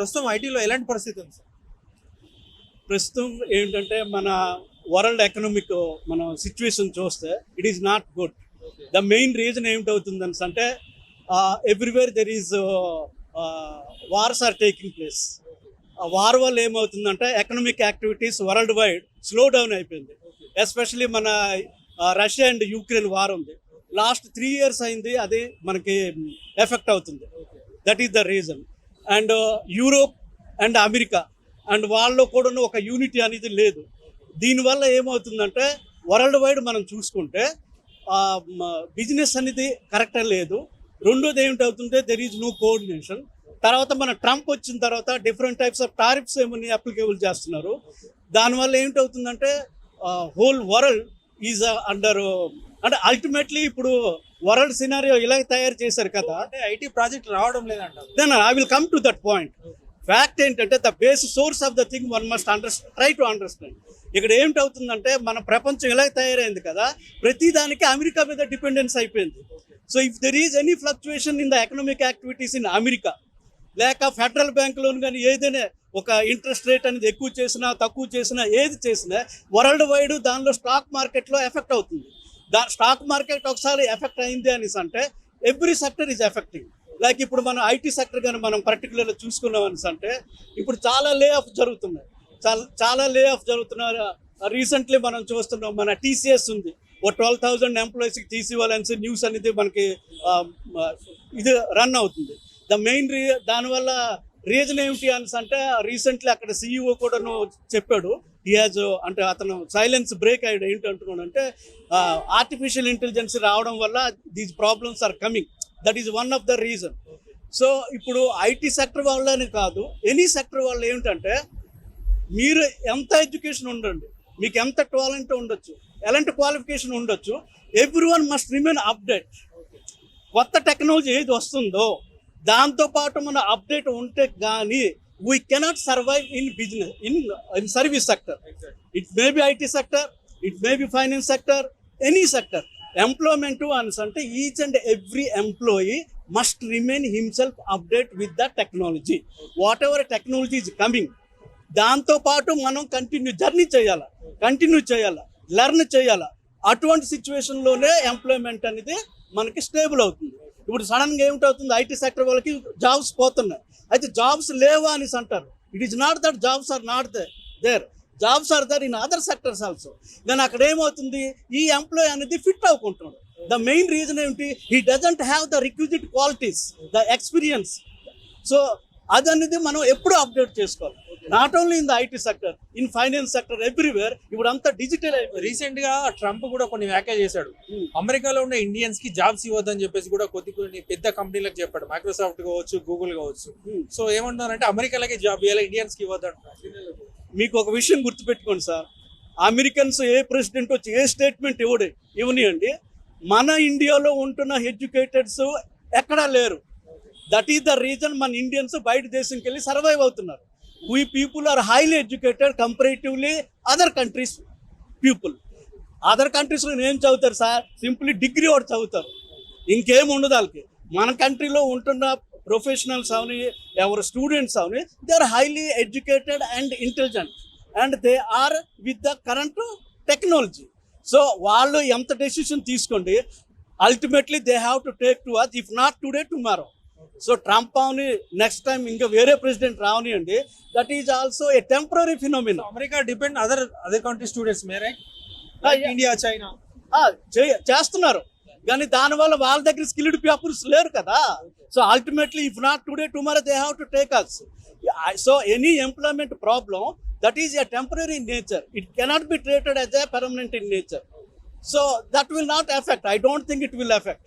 ప్రస్తుతం ఐటీలో ఎలాంటి పరిస్థితి ఉంది సార్? ప్రస్తుతం ఏంటంటే మన వరల్డ్ ఎకనామిక్ మన సిచ్యువేషన్ చూస్తే it is not good the main reason ఏమిటవుతుందని అంటే everywhere there is wars are taking place ఆ వార్ వల్ల ఏమవుతుందంటే economic activities world wide slow down అయిపోయింది ఎస్పెషలీ మన రష్యా అండ్ యూక్రెయిన్ వార్ ఉంది. లాస్ట్ త్రీ ఇయర్స్ అయింది అది మనకి ఎఫెక్ట్ అవుతుంది. That is the reason and uh, Europe and America and వాళ్ళలో కూడా ఒక యూనిటీ అనేది లేదు. దీనివల్ల ఏమవుతుందంటే వరల్డ్ వైడ్ మనం చూసుకుంటే బిజినెస్ అనేది కరెక్ట్ లేదు. రెండోది ఏమిటవుతుంటే దెర్ ఈజ్ నో కోఆర్డినేషన్ తర్వాత మన ట్రంప్ వచ్చిన తర్వాత డిఫరెంట్ టైప్స్ ఆఫ్ టారిఫ్స్ ఏమని అప్లికేబుల్ చేస్తున్నారు. దానివల్ల ఏమిటవుతుందంటే హోల్ వరల్డ్ ఈజ్ అండర్ అంటే అల్టిమేట్లీ ఇప్పుడు వరల్డ్ సినారియో ఇలా తయారు చేశారు కదా. అంటే ఐటీ ప్రాజెక్ట్ రావడం లేదంటారు then I will come to that point fact ఏంటంటే the base source of the thing one must understand try to understand ఇక్కడ ఏమిటవుతుందంటే మన ప్రపంచం ఇలా తయారైంది కదా. ప్రతి దానికి అమెరికా మీద డిపెండెన్స్ అయిపోయింది. So if there is any fluctuation in the economic activities in America లేక ఫెడరల్ బ్యాంకులోను కానీ ఏదైనా ఒక ఇంట్రెస్ట్ రేట్ అనేది ఎక్కువ చేసినా తక్కువ చేసినా ఏది చేసినా వరల్డ్ వైడ్ దానిలో స్టాక్ మార్కెట్లో ఎఫెక్ట్ అవుతుంది. దా స్టాక్ మార్కెట్ ఒకసారి ఎఫెక్ట్ అయింది అనేసి అంటే every sector is effecting. Like ఇప్పుడు మనం ఐటీ సెక్టర్ కానీ మనం పర్టికులర్గా చూసుకున్నాం అనేసి అంటే ఇప్పుడు చాలా లే ఆఫ్ జరుగుతున్నాయి. చాలా చాలా లే ఆఫ్ జరుగుతున్నారు. రీసెంట్లీ మనం చూస్తున్నాం మన టీసీఎస్ ఉంది. ఓ ట్వెల్వ్ థౌజండ్ ఎంప్లాయీస్కి తీసివ్వాలనేసి న్యూస్ అనేది మనకి ఇది రన్ అవుతుంది. ద మెయిన్ రీ దానివల్ల రీజన్ ఏమిటి అనేసి అంటే రీసెంట్లీ అక్కడ సీఈఓ కూడా చెప్పాడు. ఈ హాజ్ అంటే అతను సైలెన్స్ బ్రేక్ అయ్యాడు. ఏంటి అంటున్నాడు అంటే ఆర్టిఫిషియల్ ఇంటెలిజెన్స్ రావడం వల్ల these problems are coming that is one of the reason so ఇప్పుడు ఐటీ సెక్టర్ వాళ్ళని కాదు ఎనీ సెక్టర్ వాళ్ళు ఏమిటంటే మీరు ఎంత ఎడ్యుకేషన్ ఉండండి మీకు ఎంత టాలెంట్ ఉండొచ్చు ఎలాంటి క్వాలిఫికేషన్ ఉండొచ్చు every one must remain update కొత్త టెక్నాలజీ ఏది వస్తుందో దాంతో పాటు మన అప్డేట్ ఉంటే కానీ we cannot survive in business in in service sector it may be IT sector it may be finance sector any sector employment అని అంటే each and every employee must remain himself update with the technology whatever technology is coming దాంతో పాటు మనం continue journey చేయాలి continue చేయాలి learn చేయాలి. అటువంటి సిచ్యువేషన్లోనే employment అనేది మనకి స్టేబుల్ అవుతుంది. ఇప్పుడు సడన్గా ఏమిటవుతుంది? ఐటీ సెక్టర్ వాళ్ళకి జాబ్స్ పోతున్నాయి. అయితే జాబ్స్ లేవా అనేసి అంటారు. It is not that jobs are not they there jobs are there in other sectors also కానీ అక్కడ ఏమవుతుంది? ఈ ఎంప్లాయ్ అనేది ఫిట్ అవ్వకుంటున్నాడు ద మెయిన్ రీజన్ ఏంటి he doesn't have the requisite qualities the experience so అదనేది మనం ఎప్పుడు అప్డేట్ చేసుకోవాలి. Not only in the IT sector in finance sector everywhere ఇప్పుడు అంతా డిజిటల్ రీసెంట్గా ట్రంప్ కూడా కొన్ని వ్యాఖ్యలు చేశాడు. అమెరికాలో ఉన్న ఇండియన్స్కి జాబ్స్ ఇవ్వద్దని చెప్పేసి కూడా కొద్ది కొన్ని పెద్ద కంపెనీలకు చెప్పాడు. మైక్రోసాఫ్ట్ కావచ్చు గూగుల్ కావచ్చు. Hmm. సో ఏమంటున్నారంటే అమెరికాలకే జాబ్ ఇవ్వాలి ఇండియన్స్కి ఇవ్వద్దు అంటున్నారు. మీకు ఒక విషయం గుర్తుపెట్టుకోండి సార్. అమెరికన్స్ ఏ ప్రెసిడెంట్ వచ్చి ఏ స్టేట్మెంట్ ఇవ్వడు ఇవ్వనియండి. మన ఇండియాలో ఉంటున్న ఎడ్యుకేటెడ్స్ ఎక్కడా లేరు. దట్ ఈస్ ద రీజన్ మన ఇండియన్స్ బయట దేశంకి వెళ్ళి సర్వైవ్ అవుతున్నారు. We people are highly educated comparatively other countries people other కంట్రీస్లో ఏం చదువుతారు సార్? సింప్లీ డిగ్రీ ఒకటి చదువుతారు ఇంకేం ఉండదు వాళ్ళకి. మన కంట్రీలో ఉంటున్న ప్రొఫెషనల్స్ అవని ఎవరు students Avani they are highly educated and intelligent and they are with the current technology so వాళ్ళు ఎంత డెసిషన్ తీసుకోండి ultimately they have to take to us if not today tomorrow so Trump Avani next time ఇంకా వేరే president రావనియండి. That is also a temporary phenomena America depend other other country students Mere. India China చేస్తున్నారు. కానీ దానివల్ల వాళ్ళ దగ్గర skilled peoples లేరు కదా. So ultimately if not today tomorrow they have to take us so any employment problem that is a temporary in nature it cannot be treated as a permanent in nature so that will not effect I don't think it will effect